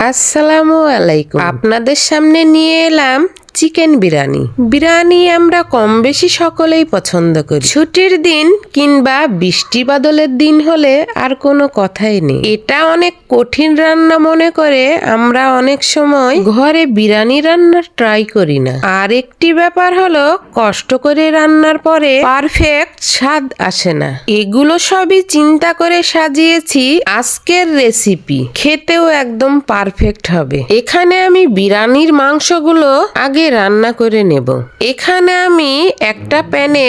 আসসালামু আলাইকুম। আপনাদের সামনে নিয়ে এলাম চিকেন বিরিয়ানি। বিরিয়ানি আমরা কম বেশি সকলেই পছন্দ করি। ছুটির দিন কিংবা বৃষ্টি বাদলের দিন হলে আর কোনো কথাই নেই। এটা অনেক কঠিন রান্না মনে করে আমরা অনেক সময় ঘরে বিরিয়ানি রান্না ট্রাই করি না। আর একটি ব্যাপার হলো কষ্ট করে রান্নার পরে পারফেক্ট স্বাদ আসে না। এগুলো সবই চিন্তা করে সাজিয়েছি আজকের রেসিপি খেতেও একদম পারফেক্ট হবে। এখানে আমি বিরিয়ানির মাংসগুলো আগে রান্না করে নেব। এখানে আমি একটা প্যানে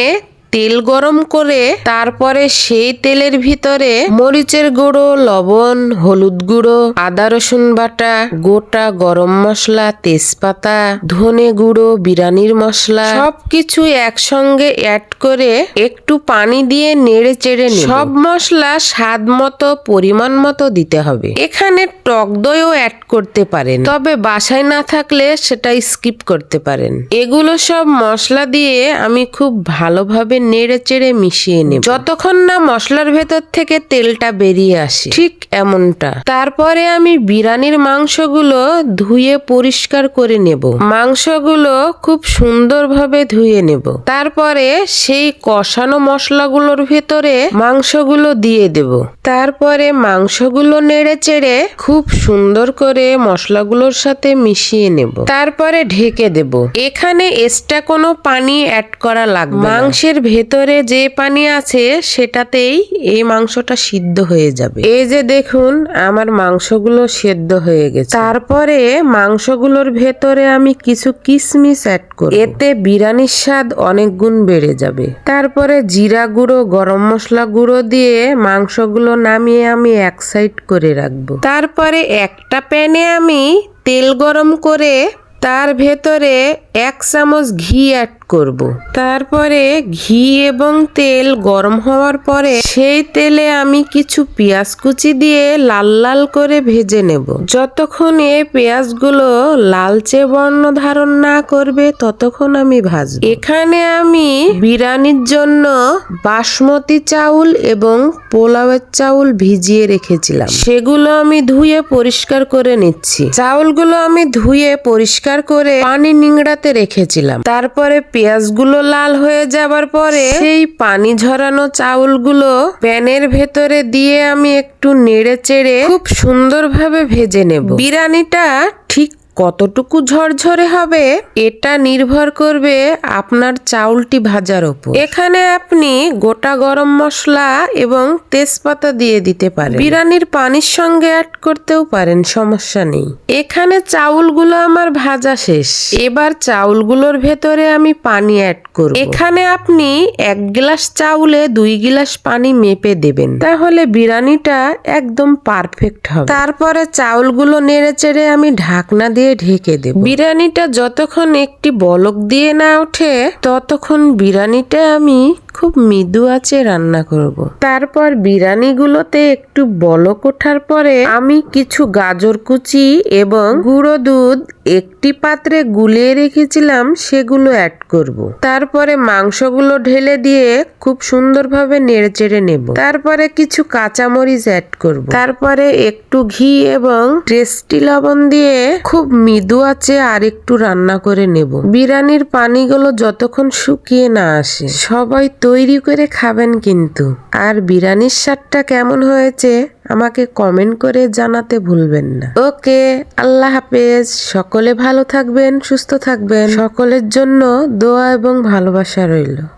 তেল গরম করে তারপরে সেই তেলের ভিতরে মরিচের গুঁড়ো, লবণ, হলুদ গুঁড়ো, আদা, রসুন বাটা, গোটা গরম মশলা, তেজপাতা, ধনে গুঁড়ো বিরিয়ানির মশলা সবকিছু একসঙ্গে অ্যাড করে একটু পানি দিয়ে নেড়ে চেড়ে সব মশলা স্বাদ মতো, পরিমাণ মতো দিতে হবে। এখানে টক দইও অ্যাড করতে পারেন। তবে বাসায় না থাকলে সেটা স্কিপ করতে পারেন। এগুলো সব মশলা দিয়ে আমি খুব ভালোভাবে নেড়ে চেড়ে মিশিয়ে নেব। যতক্ষণ না মশলার ভেতর থেকে তেলটা বেরিয়ে আসে, ঠিক এমনটা। তারপরে আমি বিরিয়ানির মাংসগুলো ধুয়ে পরিষ্কার করে নেব। মাংসগুলো খুব সুন্দরভাবে ধুয়ে নেব। তারপরে সেই কষানো মশলাগুলোর ভেতরে মাংসগুলো দিয়ে দেব। তারপরে মাংসগুলো নেড়ে চেড়ে খুব সুন্দর করে মশলাগুলোর সাথে মিশিয়ে নেব। তারপরে ঢেকে দেব। এখানে এক্সট্রা কোনো পানি অ্যাড করা লাগবে মাংসের ভেতরে যে পানি আছে সেটাতেই এই মাংসটা সিদ্ধ হয়ে যাবে। এই যে দেখুন, আমার মাংসগুলো সেদ্ধ হয়ে গেছে। তারপরে মাংসগুলোর ভেতরে আমি কিছু কিশমিশ অ্যাড করব। এতে বিরিয়ানির স্বাদ অনেক গুণ বেড়ে যাবে। তারপরে জিরা গুঁড়ো, গরম মশলা গুঁড়ো দিয়ে মাংসগুলো নামিয়ে আমি এক সাইড করে রাখব। তারপরে একটা প্যানে আমি তেল গরম করে তার ভেতরে এক চামচ ঘি অ্যাড করব। তারপরে ঘি এবং তেল গরম হওয়ার পরে সেই তেলে আমি কিছু পেঁয়াজ কুচি দিয়ে লাল লাল করে ভেজে নেব। যতক্ষণ এই পেঁয়াজগুলো লালচে বর্ণ ধারণ না করবে, ততক্ষণ আমি ভাজবো। এখানে আমি বিরিয়ানির জন্য বাসমতি চাউল এবং পোলাওয়ের চাউল ভিজিয়ে রেখেছিলাম। সেগুলো আমি ধুয়ে পরিষ্কার করে নিচ্ছি। চাউলগুলো আমি ধুয়ে পরিষ্কার করে পানি নিংড়াতে রেখেছিলাম। তারপরে পেঁয়াজগুলো লাল হয়ে যাবার পরে সেই পানি ঝরানো চাউলগুলো প্যানের ভেতরে দিয়ে আমি একটু নেড়ে চেড়ে খুব সুন্দরভাবে ভেজে নেব। বিরিয়ানিটা ঠিক কতটুকু ঝরঝরে হবে, এটা নির্ভর করবে আপনার চাউলটি ভাজার ওপর। এখানে আপনি গোটা গরম মশলা এবং তেজপাতা দিয়ে দিতে পারেন। বিরিয়ানির পানির সঙ্গে অ্যাড করতেও পারেন, সমস্যা নেই। এখানে চাউলগুলো আমার ভাজা শেষ। এবার চাউলগুলোর ভেতরে আমি পানি অ্যাড করব। এখানে আপনি এক গ্লাস চাউলে দুই গ্লাস পানি মেপে দেবেন। তাহলে বিরিয়ানিটা একদম পারফেক্ট হবে। তারপরে চাউলগুলো নেড়ে চেড়ে আমি ঢাকনা দিয়ে ঢেকে দেব। বিরিয়ানিটা যতক্ষণ একটি বলক দিয়ে না ওঠে ততক্ষণ বিরিয়ানিটা আমি খুব মৃদু আছে রান্না করব। তারপর বিরিয়ানিগুলোতে একটু বলক ওঠার পরে আমি কিছু গাজর কুচি এবং গুঁড়ো দুধ একটি পাত্রে গুলিয়ে রেখেছিলাম, সেগুলো অ্যাড করব। তারপরে মাংসগুলো ঢেলে দিয়ে খুব সুন্দরভাবে নেড়েচেড়ে নেব তারপরে কিছু কাঁচামরিচ অ্যাড করব। তারপরে একটু ঘি এবং টেস্টি লবণ দিয়ে খুব মৃদু আছে আর একটু রান্না করে নেব বিরিয়ানির পানিগুলো যতক্ষণ শুকিয়ে না আসে, সবাই তৈরি করে খাবেন কিন্তু। আর বিরিয়ানির স্বাদটা কেমন হয়েছে, আমাকে কমেন্ট করে জানাতে ভুলবেন না। ওকে, আল্লাহ হাফেজ। সকলে ভালো থাকবেন, সুস্থ থাকবেন। সকলের জন্য দোয়া এবং ভালোবাসা রইল।